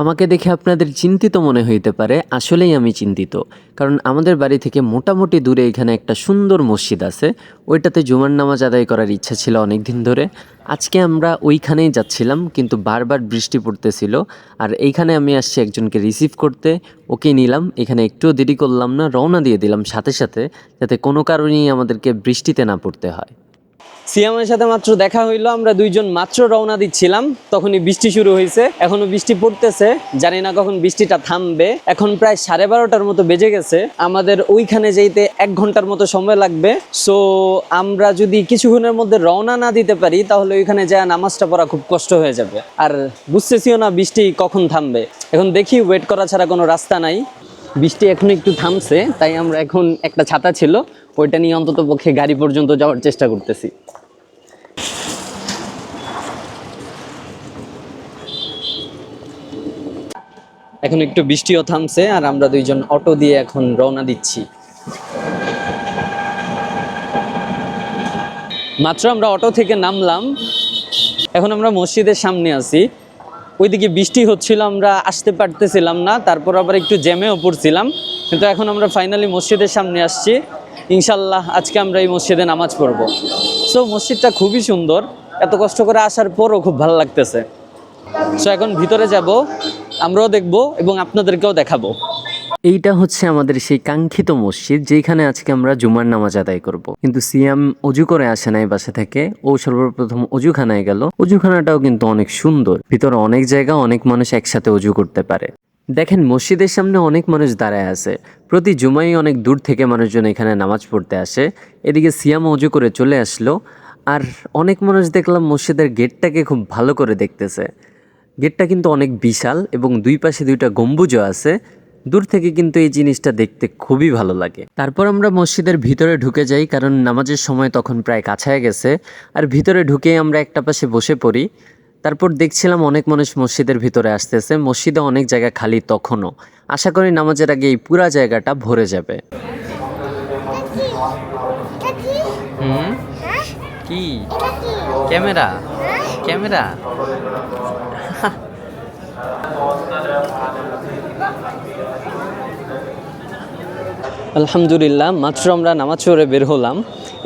আমাকে দেখে আপনাদের চিন্তিত মনে হইতে পারে, আসলেই আমি চিন্তিত। কারণ আমাদের বাড়ি থেকে মোটামুটি দূরে এখানে একটা সুন্দর মসজিদ আছে, ওইটাতে জুমার নামাজ আদায় করার ইচ্ছা ছিল অনেক দিন ধরে। আজকে আমরা ওইখানেই যাচ্ছিলাম, কিন্তু বারবার বৃষ্টি পড়তেছিল, আর এইখানে আমি আসছি একজনকে রিসিভ করতে, ওকে নিলাম, এখানে একটুও দেরি করলাম না, রওনা দিয়ে দিলাম সাথে সাথে, যাতে কোনো কারণেই আমাদেরকে বৃষ্টিতে না পড়তে হয়। সিয়ামের সাথে মাত্র দেখা হইল, আমরা দুইজন মাত্র রওনা দিচ্ছিলাম, তখনই বৃষ্টি শুরু হয়েছে এখনও বৃষ্টি পড়তেছে, জানি না কখন বৃষ্টিটা থামবে। এখন প্রায় সাড়ে বারোটার মতো বেজে গেছে। আমাদের ওইখানে যেতে এক ঘণ্টার মতো সময় লাগবে। সো আমরা যদি কিছুক্ষণের মধ্যে রওনা না দিতে পারি, তাহলে ওইখানে যা নামাজটা পড়া খুব কষ্ট হয়ে যাবে। আর বুঝতেছিও না বৃষ্টি কখন থামবে। এখন দেখি ওয়েট করা ছাড়া কোনো রাস্তা নাই। বৃষ্টি এখন একটু থামছে, তাই আমরা এখন একটা ছাতা ছিল, ওইটা নিয়ে অন্তত পক্ষে গাড়ি পর্যন্ত যাওয়ার চেষ্টা করতেছি। এখন একটু বৃষ্টিও থামছে আর আমরা দুইজন অটো দিয়ে এখন রওনা দিচ্ছি। মাত্র আমরা অটো থেকে নামলাম। এখন আমরা মসজিদের সামনে আছি। ওইদিকে বৃষ্টি হচ্ছিল, আমরা আসতে পারতেছিলাম না, তারপর আবার একটু জ্যামেও পড়ছিলাম। কিন্তু এখন আমরা ফাইনালি মসজিদের সামনে আসছি। ইনশাল্লাহ আজকে আমরা এই মসজিদে নামাজ পড়ব। সো মসজিদটা খুবই সুন্দর। এত কষ্ট করে আসার পরও খুব ভালো লাগতেছে। সো এখন ভিতরে যাব। আমরাও দেখব এবং আপনাদেরকেও দেখাবো। এইটা হচ্ছে আমাদের সেই কাঙ্ক্ষিত মসজিদ যেখানে আজকে আমরা জুমার নামাজ আদায় করব। কিন্তু সিয়াম অজু করে আসে নাই বাসা থেকে। ও সর্বপ্রথম অজুখানায় গেল। অজুখানাটাও কিন্তু অনেক সুন্দর। ভিতরে অনেক জায়গা, অনেক মানুষ একসাথে অজু করতে পারে। দেখেন, মসজিদের সামনে অনেক মানুষ দাঁড়ায় আছে। প্রতি জুমাই অনেক দূর থেকে মানুষজন এখানে নামাজ পড়তে আসে। এদিকে সিয়াম অজু করে চলে আসলো। আর অনেক মানুষ দেখলাম মসজিদের গেটটাকে খুব ভালো করে দেখতেছে। গেটটা কিন্তু অনেক বিশাল এবং দুই পাশে দুইটা গম্বুজও আছে। দূর থেকে কিন্তু এই জিনিসটা দেখতে খুবই ভালো লাগে। তারপর আমরা মসজিদের ভিতরে ঢুকে যাই, কারণ নামাজের সময় তখন প্রায় কাছায় গেছে। আর ভিতরে ঢুকে আমরা একটা পাশে বসে পড়ি। তারপর দেখছিলাম অনেক মানুষ মসজিদের ভিতরে আসতেছে। মসজিদে অনেক জায়গা খালি তখনও। আশা করি নামাজের আগে এই পুরা জায়গাটা ভরে যাবে। কি? ক্যামেরা? ক্যামেরা? আলহামদুলিল্লাহ, মাত্র আমরা নামাজ পড়ে বের হলাম।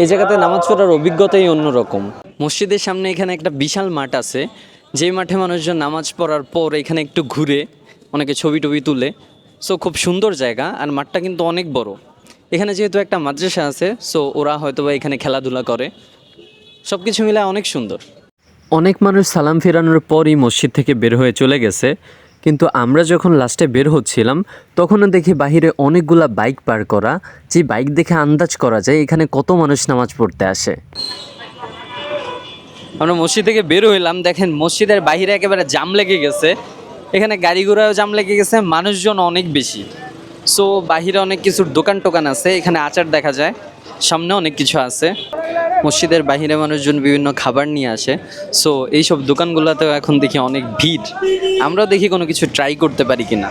এই জায়গাতে নামাজ পড়ার অভিজ্ঞতাই অন্যরকম। মসজিদের সামনে এখানে একটা বিশাল মাঠ আছে। যেই মাঠে মানুষজন নামাজ পড়ার পর এখানে একটু ঘুরে, অনেকে ছবি টবি তুলে। সো খুব সুন্দর জায়গা, আর মাঠটা কিন্তু অনেক বড়। এখানে যেহেতু একটা মাদ্রাসা আছে সো ওরা হয়তো বা এখানে খেলাধুলা করে। সব কিছু মিলে অনেক সুন্দর। অনেক মানুষ সালাম ফেরানোর পরই মসজিদ থেকে বের হয়ে চলে গেছে, কিন্তু আমরা যখন লাস্টে বের হচ্ছিলাম, তখনও দেখি বাহিরে অনেকগুলা বাইক পার করা, যে বাইক দেখে আন্দাজ করা যায় এখানে কত মানুষ নামাজ পড়তে আসে। আমরা মসজিদ থেকে বের হইলাম, দেখেন মসজিদের বাইরে একেবারে জাম লেগে গেছে, এখানে গাড়ি ঘোড়াও জাম লেগে গেছে, মানুষজন অনেক বেশি। সো বাহিরে অনেক কিছুর দোকান টোকান আছে, এখানে আচার দেখা যায়, সামনে অনেক কিছু আছে। মসজিদের বাহিরে মানুষজন বিভিন্ন খাবার নিয়ে আসে। সো এইসব দোকানগুলোতেও এখন দেখি অনেক ভিড়। আমরাও দেখি কোনো কিছু ট্রাই করতে পারি কিনা।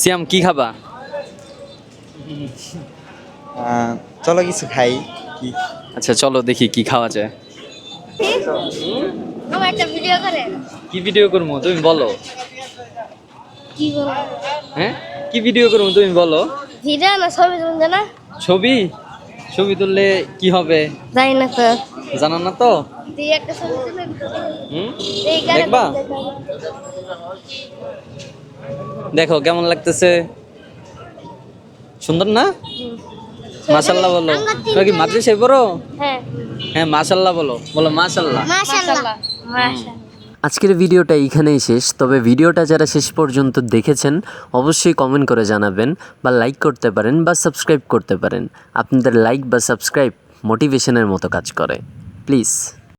সিয়াম কি খাবা? চলো কিছু খাই। কি? আচ্ছা চলো দেখি কি খাওয়া যায়। কি ভিডিও করব তুমি বলো। হ্যাঁ? কি ভিডিও করব তুমি বলো। ছবি ছবি? ছবি তুললে কি হবে? জানি না তো। জানো না তো। তুই একটা ছবি তুলে হুম? এই গানে দেখবা? দেখো কেমন লাগতেছে? সুন্দর না? মাশাল্লাহ বলো। তুমি কি মাদ্রাসায় পড়ো? হ্যাঁ। হ্যাঁ মাশাল্লাহ বলো। বলো মাশাল্লাহ মাশাআল্লাহ। মাশাআল্লাহ। আজকের ভিডিওটা এইখানেই শেষ। তবে ভিডিওটা যারা শেষ পর্যন্ত দেখেছেন, অবশ্যই কমেন্ট করে জানাবেন বা লাইক করতে পারেন বা সাবস্ক্রাইব করতে পারেন। আপনাদের লাইক বা সাবস্ক্রাইব মোটিভেশনের মতো কাজ করে। প্লিজ